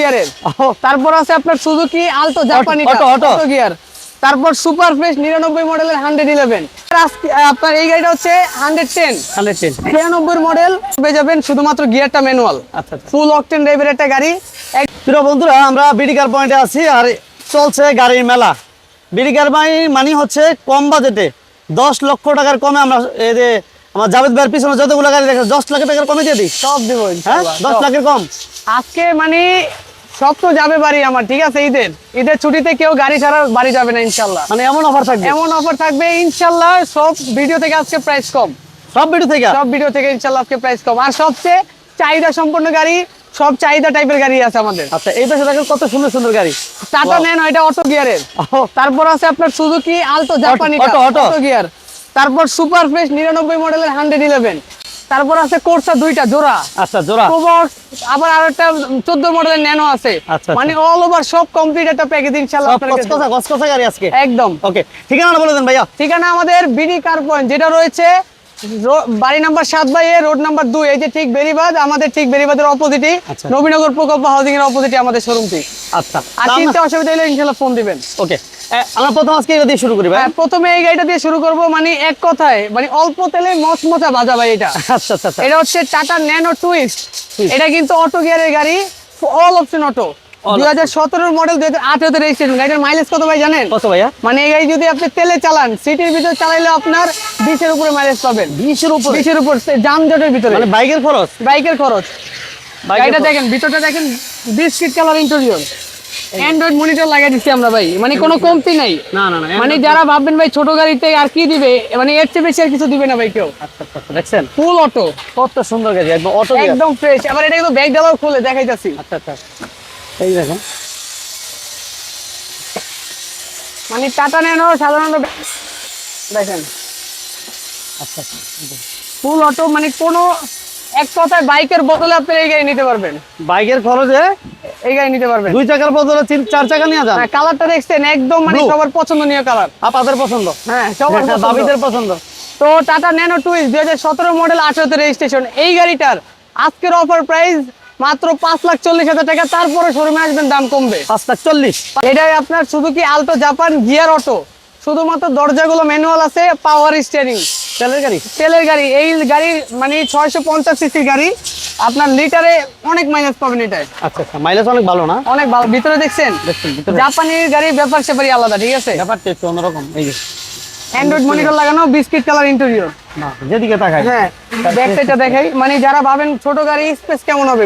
গিয়ারের। তারপর আছে আপনার সুজুকি আলটো জাপানি। অটো গিয়ার তারপর সুপার ফ্রেশ নিরানব্বই মডেলের হান্ড্রেড ইলেভেন আপনার এই গাড়িটা হচ্ছে হান্ড্রেড টেন হান্ড্রেড টেন ছিয়ানব্বই মডেল পেয়ে যাবেন শুধুমাত্র গিয়ারটা ম্যানুয়াল আচ্ছা আচ্ছা। ফুল অকটেন ড্রাইভের একটা গাড়ি। প্রিয় বন্ধুরা আমরা বিডি কার পয়েন্টে আছি আর চলছে গাড়ির মেলা। বিডি কার মানে হচ্ছে কম বাজেটে দশ লক্ষ টাকার কমে আমরা এই যে আমার জাভেদ ভাইয়ের পিছনে যতগুলো গাড়ি দেখে দশ লাখ টাকার কমে দিয়ে দিই? সব দিব হ্যাঁ? দশ লাখের কম? আজকে মানে সব তো যাবে বাড়ি আমার ঠিক আছে ঈদের। ঈদের ছুটিতে কেউ গাড়ি ছাড়া বাড়ি যাবে না ইনশাল্লাহ। মানে এমন অফার থাকবে? এমন অফার থাকবে ইনশাল্লাহ সব ভিডিও থেকে আজকে প্রাইস কম। সব ভিডিও থেকে? সব ভিডিও থেকে ইনশাল্লাহ আজকে প্রাইস কম। আর সবচেয়ে চাহিদা সম্পন্ন গাড়ি সব চাহিদা টাইপের গাড়ি আছে আমাদের। আচ্ছা এই পাশে দেখেন কত সুন্দর সুন্দর গাড়ি। টাটা নেন এটা অটো গিয়ারের তারপর আছে আপনার সুজুকি আলটো জাপানি। অটো গিয়ার তারপর সুপার ফ্রেশ নিরানব্বই মডেলের হান্ড্রেড ইলেভেন তারপর আছে কোর্সা দুইটা জোড়া। আচ্ছা জোড়া। প্রবক্স আবার আর একটা চোদ্দ মডেলের ন্যানো আছে। আচ্ছা, মানে অল ওভার সব কমপ্লিট একটা প্যাকেজ ইনশাআল্লাহ আপনাদের কসকসা কসকসা গাড়ি আজকে? একদম। ওকে ঠিকানা বলে দেন ভাইয়া। ঠিকানা আমাদের বিডি কার পয়েন্ট যেটা রয়েছে বাড়ি নাম্বার সাত বাই এ রোড নাম্বার দুই এই যে ঠিক বেরিবাদ আমাদের ঠিক বেরিবাদের অপোজিটে আচ্ছা। নবীনগর প্রকল্প হাউজিং এর অপোজিটে আমাদের শোরুম ঠিক আচ্ছা। আর চিনতে অসুবিধা হলে ইনশাল্লাহ ফোন দিবেন। ওকে আমরা প্রথম আজকে এটা দিয়ে শুরু করি ভাই। হ্যাঁ, প্রথমে এই গাড়িটা দিয়ে শুরু করব মানে এক কথায় মানে অল্প তেলে মচমচা বাজা ভাই এটা। আচ্ছা আচ্ছা আচ্ছা। এটা হচ্ছে টাটা ন্যানো টুইস্ট। এটা কিন্তু অটো গিয়ারের গাড়ি অল অপশন অটো দুই হাজার সতেরোর মডেল দুই হাজার আঠেরোতে রেজিস্ট্রেশন গাড়িটার মাইলেজ কত ভাই জানেন? কত ভাইয়া? মানে এই গাড়ি যদি আপনি তেলে চালান সিটির ভিতর চালাইলে আপনার বিশের উপরে মাইলেজ পাবেন। বিশের উপরে? বিশের উপর সে যানজটের ভিতরে। মানে বাইকের খরচ? বাইকের খরচ। গাড়িটা দেখেন ভিতরটা দেখেন biscuit colour interior android monitor লাগিয়ে দিচ্ছি আমরা ভাই। মানে কোনো কমতি নাই। না না মানে যারা ভাববেন ভাই ছোট গাড়িতে আর কি দিবে মানে এর চেয়ে বেশি আর কিছু দিবে না ভাই কেউ। আচ্ছা আচ্ছা আচ্ছা, দেখছেন? ফুল অটো কত সুন্দর গাড়ি একদম অটো একদম একদম ফ্রেশ আবার এটা কিন্তু ব্যাগ ডালাও খুলে দেখাইতাছি। আচ্ছা আচ্ছা। এই দেখেন মানে টাটা নেনো সাধারণত দেখেন। আচ্ছা আচ্ছা ফুল অটো মানে কোনো এক কথায় বাইকের বদলে আপনি এই গাড়ি নিতে পারবেন। বাইকের খরচে? এই গাড়ি নিতে পারবেন। দুই চাকার বদলে তিন চার চাকা নিয়ে যান। হ্যাঁ কালারটা দেখছেন একদম মানে। সবার পছন্দনীয় কালার আপনাদের পছন্দ? হ্যাঁ সবার পছন্দ। দাবিদের পছন্দ। তো টাটা ন্যানো টুইস্ট দুই হাজার সতেরো মডেল আঠারোতে রেজিস্ট্রেশন এই গাড়িটার আজকের অফার প্রাইস মাত্র পাঁচ লাখ চল্লিশ হাজার টাকা তারপরে শোরুমে আসবেন দাম কমবে। পাঁচ লাখ চল্লিশ। এটাই আপনার শুধু কি আলটো জাপান গিয়ার অটো শুধুমাত্র দরজাগুলো ম্যানুয়াল আছে পাওয়ার স্টিয়ারিং তেলের গাড়ি? তেলের গাড়ি এই গাড়ি মানে ছয়শো পঞ্চাশ সিসির গাড়ি আপনার লিটারে অনেক মাইলেজ পাবেন এটায়। আচ্ছা আচ্ছা মাইলেজ অনেক ভালো না? অনেক ভালো ভিতরে দেখছেন? জাপানির গাড়ির ব্যাপার সেপারই আলাদা ঠিক আছে? ব্যাপারটা একটু অন্যরকম এই যে। অ্যান্ড্রয়েড মনিটর লাগানো বিস্কিট কালার ইন্টেরিয়র না যেদিকে তাকাই। হ্যাঁ ব্যাক সাইডটা দেখাই। মানে যারা ভাবেন ছোট গাড়ি স্পেস কেমন হবে?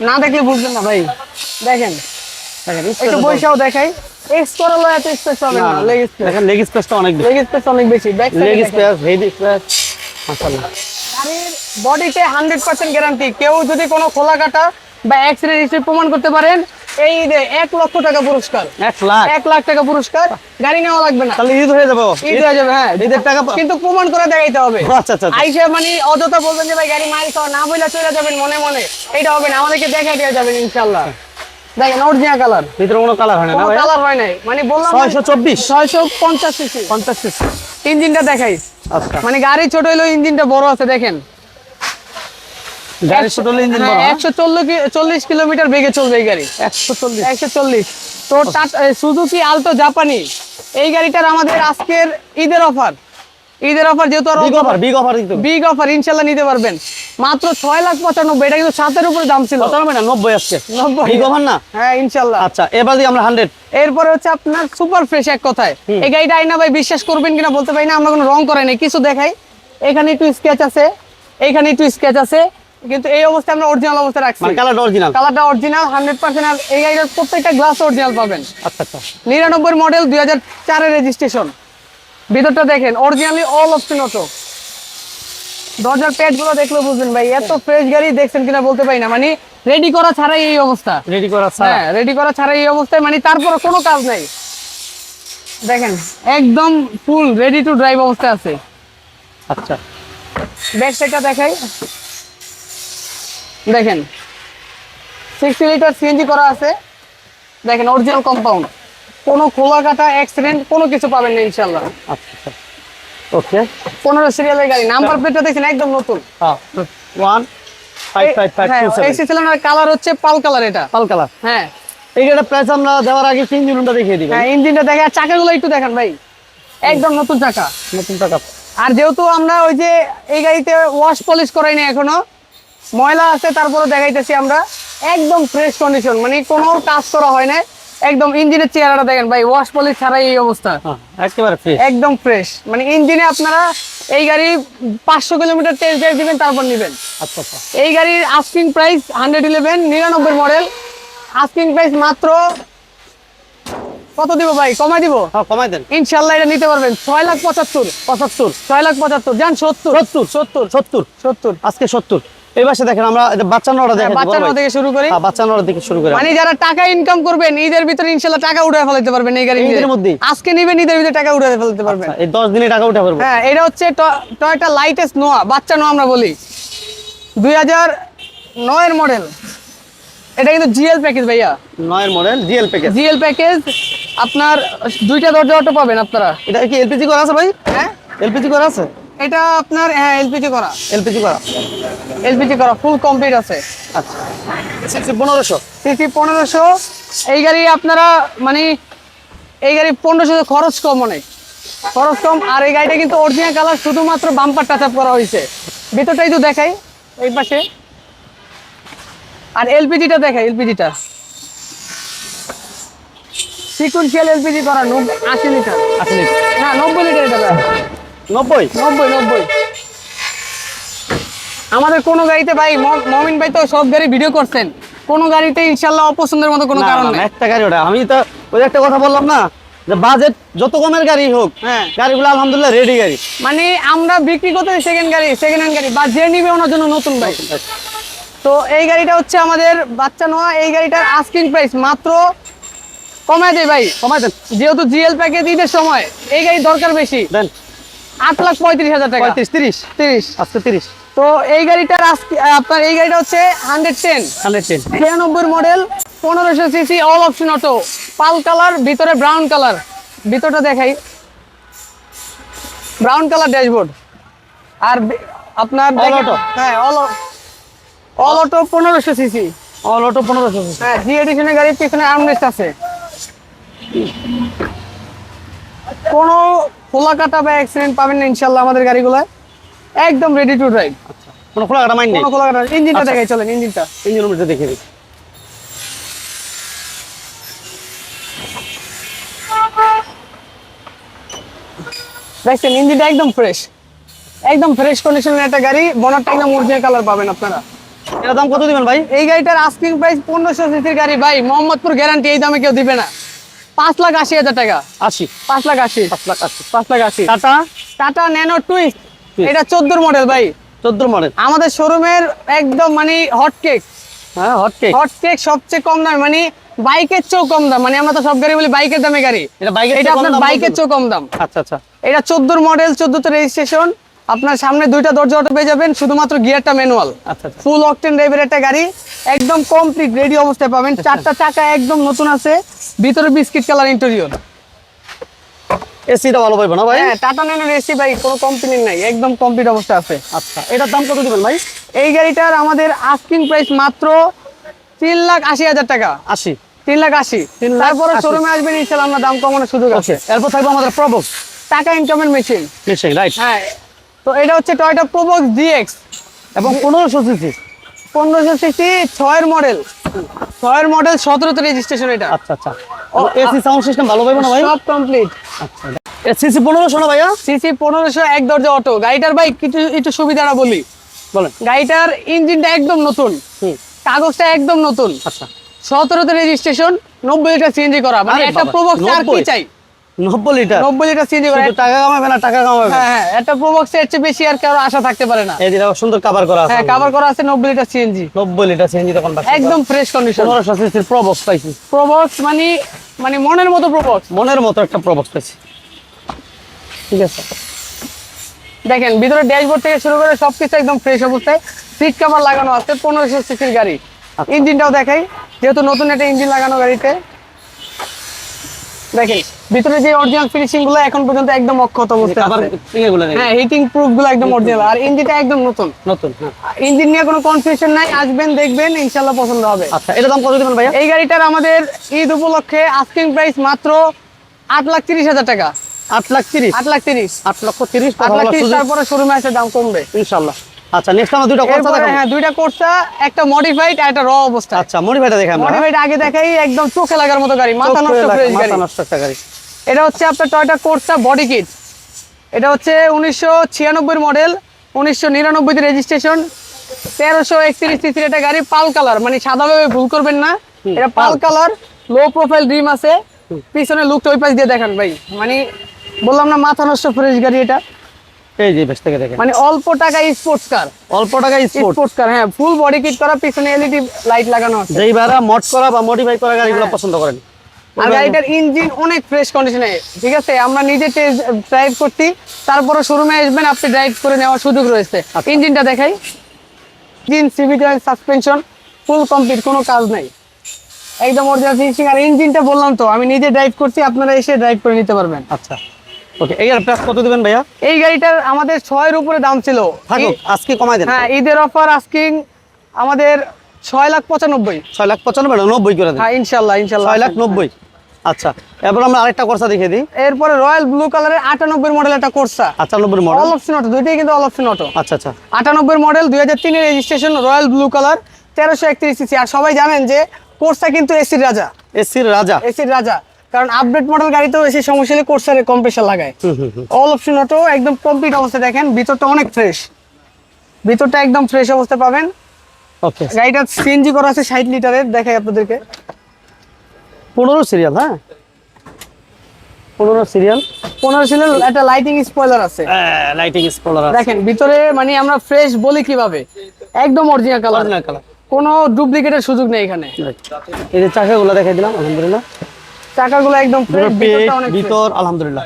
না দেখলে বুঝবেন না ভাই। দেখেন। একটু দেখাই। এক্স করল এত স্পেস পাবেন না লেগ স্পেস দেখেন লেগ স্পেসটা অনেক বেশি। লেগ স্পেস অনেক বেশি back leg space head space মাশাআল্লাহ। গাড়ির বডিতে হান্ড্রেড পার্সেন্ট গ্যারান্টি কেউ যদি কোনো খোলা কাটা বা এক্স রে প্রমাণ করতে পারেন এই ঈদে এক লক্ষ টাকা পুরস্কার। এক লাখ? এক লাখ টাকা পুরস্কার গাড়ি নেওয়া লাগবে না। তাহলে ঈদ হয়ে যাবে। ঈদ হয়ে যাবে হ্যাঁ। ঈদের টাকা কিন্তু প্রমাণ করে দেখাইতে হবে। আচ্ছা আচ্ছা আচ্ছা। আইসা মানে অযথা বলবেন যে ভাই গাড়ি মাইল খাওয়া না বইলা চলে যাবেন মনে মনে। এটা হবে না আমাদেরকে দেখাই দিয়ে যাবেন ইনশাল্লাহ দেখেন অরিজিনাল কালার ভিতরে কোনো কালার হয় না কালার হয় নাই। মানে বললাম সিসি সিসি ইঞ্জিনটা দেখাই। আচ্ছা। মানে গাড়ি ছোট হইলেও ইঞ্জিনটা বড় আছে দেখেন। গাড়ির ছোট ইঞ্জিন বড় হ্যাঁ? কিলোমিটার বেগে চলবে এই গাড়ি। একশো চল্লিশ। একশো চল্লিশ। সুজুকি আলটো জাপানি এই গাড়িটার আমাদের আজকের ঈদের অফার। ঈদের অফার যেহেতু বিগ অফার বিগ অফার কিন্তু বিগ অফার ইনশাল্লাহ নিতে পারবেন। মাত্র লাখ পঁচানব্বই এটা কিন্তু উপরে দাম ছিল। না। বিগ অফার হ্যাঁ আচ্ছা এবার আমরা এরপরে হচ্ছে আপনার সুপার ফ্রেশ এক কথায়। এই গাড়িটা আইনা ভাই বিশ্বাস করবেন কিনা বলতে পারি না আমরা কোনো রং করাই নাই কিছু দেখাই। এখানে একটু স্কেচ আছে এখানে একটু স্কেচ আছে। কিন্তু এই অবস্থায় আমরা অরিজিনাল অবস্থায় রাখছি। মানে কালারটা অরিজিনাল কালারটা অরিজিনাল হান্ড্রেড পার্সেন্ট আর এই গাড়িটার প্রত্যেকটা গ্লাস অরিজিনাল পাবেন। আচ্ছা আচ্ছা। নিরানব্বই মডেল দুই হাজার চারের রেজিস্ট্রেশন ভিতরটা দেখেন অরিজিনালি অল অপশন অটো দরজার প্যাডগুলো দেখলে বুঝবেন ভাই এত ফ্রেশ গাড়ি দেখছেন কিনা বলতে পারি না। মানে রেডি করা ছাড়াই এই অবস্থা। রেডি করা ছাড়া। হ্যাঁ রেডি করা ছাড়াই এই অবস্থায় মানে তারপরে কোনো কাজ নাই। দেখেন একদম ফুল রেডি টু ড্রাইভ অবস্থায় আছে। আচ্ছা। ব্যাক সাইডটা দেখাই। দেখেন সিক্সটি লিটার সিএনজি করা আছে। দেখেন অরিজিনাল কম্পাউন্ড কোনো খোলা কাটা অ্যাক্সিডেন্ট কোনো কিছু পাবেন না ইনশাল্লাহ আচ্ছা আচ্ছা। ওকে পনেরো সিরিয়ালের গাড়ি। নাম্বার প্লেটটা দেখছেন একদম নতুন। হ্যাঁ one Five, five, five, two, seven। AC cylinder colour হচ্ছে পাল কালার এটা। পাল কালার হ্যাঁ। এই গাড়িটা প্রাইস আমরা দেওয়ার আগে তিন জুনটা দেখিয়ে দিবেন হ্যাঁ ইঞ্জিনটা দেখে আর চাকাগুলো একটু দেখেন ভাই। একদম নতুন চাকা। নতুন টাকা আর যেহেতু আমরা ওই যে এই গাড়িতে ওয়াশ পলিশ করাইনি এখনও ময়লা আছে তারপরে দেখাইতেছি আমরা। একদম ফ্রেশ কন্ডিশন মানে কোনো কাজ করা হয় না একদম ইঞ্জিনের চেহারাটা দেখেন ভাই ওয়াশ পলিশ ছাড়াই এই অবস্থা। হ্যাঁ একেবারে ফ্রেশ একদম ফ্রেশ মানে ইঞ্জিনে আপনারা এই গাড়ি পাঁচশো কিলোমিটার টেস্ট ড্রাইভ দিবেন তারপর নেবেন। আচ্ছা আচ্ছা। এই গাড়ির আস্কিং প্রাইস হান্ড্রেড ইলেভেন নিরানব্বই মডেল আস্কিং প্রাইস মাত্র কত দিব ভাই? কমাই দিব? হ্যাঁ কমাই দেন। ইনশাল্লাহ এটা নিতে পারবেন। ছয় লাখ পঁচাত্তর। পঁচাত্তর। ছয় লাখ পঁচাত্তর। যান সত্তর। সত্তর সত্তর সত্তর। সত্তর। আজকে সত্তর। এই পাশে দেখেন আমরা বাচ্চা নড়া দেখেন বাচ্চা বড় ভাই। থেকে শুরু করি। হ্যাঁ, বাচ্চা নড়া থেকে শুরু করে মানে যারা টাকা ইনকাম করবেন ঈদের ভিতরে ইনশাল্লাহ টাকা উঠে ফেলাতে পারবেন এই গাড়ি ঈদের মধ্যেই? আজকে নিবেন ঈদের ভিতরে টাকা উঠে ফেলাতে পারবেন। আচ্ছা, এই দশ দিনে টাকা হ্যাঁ এটা হচ্ছে টয়টা লাইটেস্ট নোয়া বাচ্চা নোয়া আমরা বলি। দুই হাজার নয়ের মডেল এটা কিন্তু জিএল প্যাকেজ ভাইয়া। নয়ের model GL package GL package আপনার দুইটা দরজা অটো পাবেন আপনারা। এটা কি এলপিজি করা আছে ভাই? হ্যাঁ? এলপিজি করা আছে? এটা আপনার হ্যাঁ এলপিজি করা। এলপিজি করা। এলপিজি করা ফুল কমপ্লিট আছে। আচ্ছা। পনেরোশো। সিসি পনেরোশো। এই গাড়ি আপনারা মানে এই গাড়ি পনেরোশো খরচ কম অনেক। খরচ কম আর এই গাড়িটা কিন্তু অরিজিনাল কালার শুধুমাত্র বাম্পার টাচ আপ করা হয়েছে। ভিতরটাই তো দেখাই এই পাশে। আর এলপিজিটা দেখাই এলপিজিটা। সিকুয়েন্সিয়াল এলপিজি করা আশি লিটার। আশি লিটার। না নব্বই লিটার এটা। নব্বই? নব্বই নব্বই। আমাদের কোনো গাড়িতে ভাই মমিন ভাই তো সব গাড়ি ভিডিও করছেন। কোনো গাড়িতে ইনশাল্লাহ অপছন্দের মতো কোনো কারণ নেই। একটা গাড়ি ওটা। আমি তো ওই একটা কথা বললাম না যে বাজেট যত কমের গাড়ি হোক হ্যাঁ। গাড়িগুলো আলহামদুলিল্লাহ রেডি গাড়ি। মানে আমরা বিক্রি করতে সেকেন্ড গাড়ি সেকেন্ড হ্যান্ড গাড়ি বা যে নিবে ওনার জন্য নতুন বাইক তো এই গাড়িটা হচ্ছে আমাদের বাচ্চা নোয়া এই গাড়িটার আস্কিং প্রাইস মাত্র কমায় দেয় ভাই। কমাই দেন। যেহেতু জিএল প্যাকেজ ঈদের সময় এই গাড়ি দরকার বেশি। দেন। আট লাখ পঁয়ত্রিশ হাজার টাকা। পঁয়ত্রিশ তিরিশ তিরিশ আজকে তিরিশ। তো এই গাড়িটার আজকে আপনার এই গাড়িটা হচ্ছে হান্ড্রেড টেন। Hundred ten. ছিয়ানব্বই মডেল পনেরোশো CC all option auto. Pearl colour ভিতরে ব্রাউন কালার। ভিতরটা দেখাই। Brown colour dashboard. আর আপনার দেখেন- auto? হ্যাঁ অল অল অটো পনেরোশো সিসি। অল অটো পনেরোশো হ্যাঁ জি এডিশনের গাড়ির পিছনে আর্মরেস্ট আছে। কোনো খোলা কাটা বা অ্যাক্সিডেন্ট পাবেন না ইনশাল্লাহ আমাদের গাড়িগুলো একদম রেডি টু ড্রাইভ কোনো খোলা কাটা মাইন নেই? কোনো খোলা কাটা ইঞ্জিনটা আচ্ছা। দেখাই চলেন ইঞ্জিনটা। ইঞ্জিন রুমটা দেখে দিই। দেখছেন ইঞ্জিনটা একদম ফ্রেশ একদম ফ্রেশ কন্ডিশনের একটা গাড়ি বনারটা একদম অরিজিনাল কালার পাবেন আপনারা। এর দাম কত দিবেন ভাই? এই গাড়িটার আস্কিং প্রাইস পনেরোশো সিসির গাড়ি ভাই। মোহাম্মদপুর গ্যারান্টি এই দামে কেউ দিবে না। পাঁচ লাখ আশি হাজার টাকা। আশি। পাঁচ লাখ আশি। পাঁচ লাখ আশি। পাঁচ লাখ আশি। টাটা? Tata nano twist. এটা চোদ্দোর মডেল ভাই। চোদ্দ মডেল আমাদের শোরুমের একদম মানে হট কেক হ্যাঁ হট কেক হট কেক সবচেয়ে কম দাম মানে বাইকের চেয়েও কম দাম। মানে আমরা তো সব গাড়ি বলি বাইকের দামে গাড়ি। এটা বাইকের এটা আপনার বাইকের বলতে চেয়েও কম দাম। আচ্ছা আচ্ছা। এটা চোদ্দোর মডেল চোদ্দোতে রেজিস্ট্রেশন আপনার সামনে দুইটা দরজা অটো পেয়ে যাবেন শুধুমাত্র গিয়ারটা ম্যানুয়াল। আচ্ছা আচ্ছা। ফুল অকটেন ড্রাইভের একটা গাড়ি একদম কমপ্লিট রেডি অবস্থায় পাবেন। চারটা চাকা একদম নতুন আছে ভিতরে বিস্কিট কালার ইন্টেরিয়র এসিটা ভালো পাইবো না ভাই? হ্যাঁ টাটা ন্যানো এসি ভাই কোনো কমপ্লেন নাই একদম কমপ্লিট অবস্থা আছে। আচ্ছা এটার দাম কত দিবেন ভাই? এই গাড়িটার আমাদের আস্কিং প্রাইস মাত্র তিন লাখ আশি হাজার টাকা। আশি। তিন লাখ আশি। তারপরে শোরুমে আসবেন ইনশাল্লাহ আমরা দাম কমানোর সুযোগ আছে। এরপর থাকবে আমাদের প্রবক্স টাকা ইনকামের মেশিন নিশ্চয়ই রাইট হ্যাঁ তো এটা হচ্ছে টয়টা প্রোবক্স ডিএক্স এবং পনেরোশো সিসি। পনেরোশো সিসি ছয়ের মডেল ছয়ের মডেল সতেরোতে রেজিস্ট্রেশন এটা। আচ্ছা আচ্ছা। ও এসি সাউন্ড সিস্টেম ভালো পাইবো না ভাই? সব কমপ্লিট আচ্ছা সিসি পনেরোশো না ভাইয়া? সিসি পনেরোশো এক দরজা অটো গাড়িটার ভাই কিছু একটু সুবিধাটা বলি। বলেন। গাড়িটার ইঞ্জিনটা একদম নতুন। কাগজটা একদম নতুন। আচ্ছা। সতেরোতে রেজিস্ট্রেশন নব্বই লিটার সিএনজি করা। মানে একটা প্রোবক্স আর কি চাই? নব্বই লিটার? নব্বই লিটার সিএনজি করা। টাকা কামাবে না টাকা কামাবে? হ্যাঁ হ্যাঁ একটা প্রোবক্স এর চেয়ে বেশি আর কারও আশা থাকতে পারে না। এই সুন্দর কাভার করা আছে। হ্যাঁ কভার করা আছে নব্বই লিটার সিএনজি লিটার সিএনজি তখন একদম ফ্রেশ কন্ডিশন পনেরোশো সিসির প্রবক্স পাইছি। প্রোবক্স মানে মানে মনের মতো প্রোবক্স মনের মতো একটা প্রবক্স পাইছি। ঠিক আছে। দেখেন ভিতরে ড্যাশবোর্ড থেকে শুরু করে সবকিছু একদম ফ্রেশ অবস্থায়। সিট কভার লাগানো আছে পনেরোশো সিসির গাড়ি। আচ্ছা। ইঞ্জিনটাও দেখাই। যেহেতু নতুন একটা ইঞ্জিন লাগানো গাড়িতে। দেখেন ভিতরে যে অরিজিনাল ফিনিশিংগুলো এখন পর্যন্ত একদম অক্ষত অবস্থায় আছে। হ্যাঁ হিটিং প্রুফগুলো একদম অরিজিনাল আর ইঞ্জিনটা একদম নতুন। নতুন হ্যাঁ। ইঞ্জিন নিয়ে কোনো কনফিউশন নাই আসবেন দেখবেন ইনশাল্লাহ পছন্দ হবে। আচ্ছা এটা দাম কত দিবেন ভাইয়া? এই গাড়িটার আমাদের ঈদ উপলক্ষে আস্কিং প্রাইস মাত্র আট লাখ তিরিশ হাজার টাকা। আট লাখ তিরিশ? আট লাখ তিরিশ। আট লক্ষ তিরিশ আট লাখ তিরিশ তারপরে শোরুমে এসে দাম কমবে। ইনশাল্লাহ আচ্ছা নেক্সট আমরা দুটো এরপরে দেখাবো। হ্যাঁ দুইটা কোর্সা একটা মডিফাইড আর একটা র অবস্থা আচ্ছা মডিফাইটা দেখে আমরা। মডিফাইড আগে দেখাই একদম চোখে লাগার মতো গাড়ি মাথা নষ্ট ফ্রেশ গাড়ি মাথা নষ্ট একটা গাড়ি। এটা হচ্ছে আপনার টয়টা কোর্সা বডি কিট এটা হচ্ছে উনিশশো ছিয়ানব্বই মডেল উনিশশো নিরানব্বইতে রেজিস্ট্রেশন তেরোশো একত্রিশ সিসির একটা গাড়ি পাল কালার মানে সাদাভাবে ভুল করবেন না। এটা pearl colour low profile dream আছে। পিছনে লুকটা ওই পাশ দিয়ে দেখান ভাই। মানে বললাম না মাথা নষ্ট ফ্রেশ গাড়ি এটা। এই যে বেশ থেকে দেখেন মানে অল্প টাকা স্পোর্টস কার অল্প স্পোর্ট স্পোর্টস কার হ্যাঁ ফুল বডি কিট করা পিছনে এলইডি লাইট লাগানো আছে। যেই ভাড়া মড করা বা মডিফাই করা গাড়িগুলো হ্যাঁ। পছন্দ করেন। আর গাড়িটার ইঞ্জিন অনেক ফ্রেশ কন্ডিশনে ঠিক আছে আমরা নিজে ড্রাইভ করছি তারপরে শোরুমে আসবেন আপনি ড্রাইভ করে নেওয়ার সুযোগ রয়েছে। আচ্ছা। ইঞ্জিনটা দেখাই। Engine civic suspension full complete কোনো কাজ নাই। একদম অরিজিনাল ফিনিশিং আর ইঞ্জিনটা বললাম তো আমি নিজে ড্রাইভ করছি আপনারা এসে ড্রাইভ করে নিতে পারবেন। আচ্ছা। ওকে প্রাইস কত দিবেন ভাইয়া? এই গাড়িটার আমাদের উপরে দাম ছিল। থাকুক আজকে দেন। হ্যাঁ ঈদের অফার আস্কিং আমাদের লাখ পঁচানব্বই। ছয় লাখ পঁচানব্বই না, নব্বই করে দেন। হ্যাঁ লাখ নব্বই। আচ্ছা এবার আমরা আরেকটা দেখিয়ে দিই। এরপরে রয়্যাল ব্লু কালারের আটানব্বই মডেল একটা কোর্সা আটানব্বই মডেল অল অপশন অটো দুইটাই কিন্তু অল অপশন অটো আচ্ছা আচ্ছা। আটানব্বই মডেল দুই হাজার তিনের রেজিস্ট্রেশন রয়্যাল ব্লু কালার একত্রিশ সিসি আর সবাই জানেন যে কোর্সা কিন্তু এসির রাজা। এসির রাজা। এসির রাজা। কারণ আপডেট মডেল গাড়িতেও এসি সমস্যা হলে কোর্সারে কম্প্রেসার লাগায়। অল অপশন অটো একদম কমপ্লিট অবস্থা দেখেন ভিতরটা অনেক ফ্রেশ ভিতরটা একদম ফ্রেশ অবস্থা পাবেন। ওকে গাড়িটা সিএনজি করা আছে ষাট লিটারের দেখাই আপনাদেরকে। পনেরো সিরিয়াল হ্যাঁ? পনেরো সিরিয়াল পনেরো একটা লাইটিং স্পয়লার আছে। লাইটিং স্পলার দেখেন ভিতরে মানে আমরা ফ্রেশ বলি কীভাবে? একদম অরিজিনাল কালার কালার কোনো ডুপ্লিকেটের সুযোগ নেই এখানে। এই যে চাকাগুলো দেখাই দিলাম আলহামদুলিল্লাহ। চাকাগুলো একদম অনেক ভিতর আলহামদুলিল্লাহ।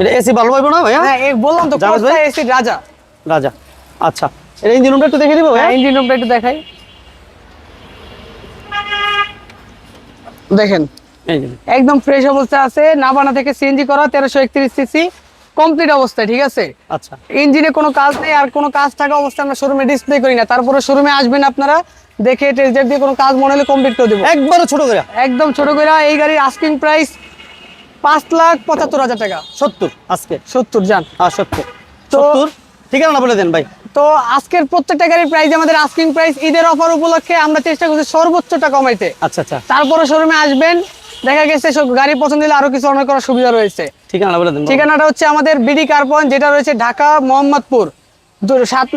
এটা এসি ভালো পাইবো না ভাইয়া হ্যাঁ? এই বললাম তো এসি? রাজা। রাজা। আচ্ছা এটা ইঞ্জিন রুমটা একটু দেখে দিব হ্যাঁ ভাইয়া ইঞ্জিন রুমটা একটু দেখাই। দেখেন একদম ফ্রেশ অবস্থা আছে নাবানা থেকে সিএনজি করা তেরোশো একত্রিশ সিসি কমপ্লিট অবস্থায় ঠিক আছে? আচ্ছা। ইঞ্জিনে কোনো কাজ নেই আর কোনো কাজ থাকা অবস্থায় আমরা শোরুমে ডিসপ্লে করি না। তারপরে শোরুমে আসবেন আপনারা দেখে টেস্ট ড্রাইভ দিয়ে কোনো কাজ মনে হলে কমপ্লিট করে দেবো। একবারে ছোট করে একদম ছোট করে এই গাড়ির আস্কিং প্রাইস পাঁচ লাখ পঁচাত্তর হাজার টাকা। সত্তর আজকে? সত্তর যান আর সত্তর। সত্তর? ঠিকানা বলে দেন ভাই। তো আজকের প্রত্যেকটা গাড়ির প্রাইস আমাদের আস্কিং প্রাইস ঈদের অফার উপলক্ষে আমরা চেষ্টা করছি সর্বোচ্চটা কমাইতে। আচ্ছা আচ্ছা। তারপরে শোরুমে আসবেন দেখা গেছে গাড়ি পছন্দ হলে আরও কিছু অনেক করার সুবিধা রয়েছে। ঠিকানা বলে দেন ঠিকানাটা হচ্ছে আমাদের বিডি কার্পন যেটা রয়েছে ঢাকা মোহাম্মদপুর। সাত,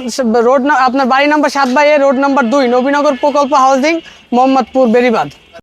রোড আপনার বাড়ি নাম্বার সাত বাই রোড নাম্বার দুই, নবীনগর প্রকল্প হাউজিং মোহাম্মদপুর বেরিবাদ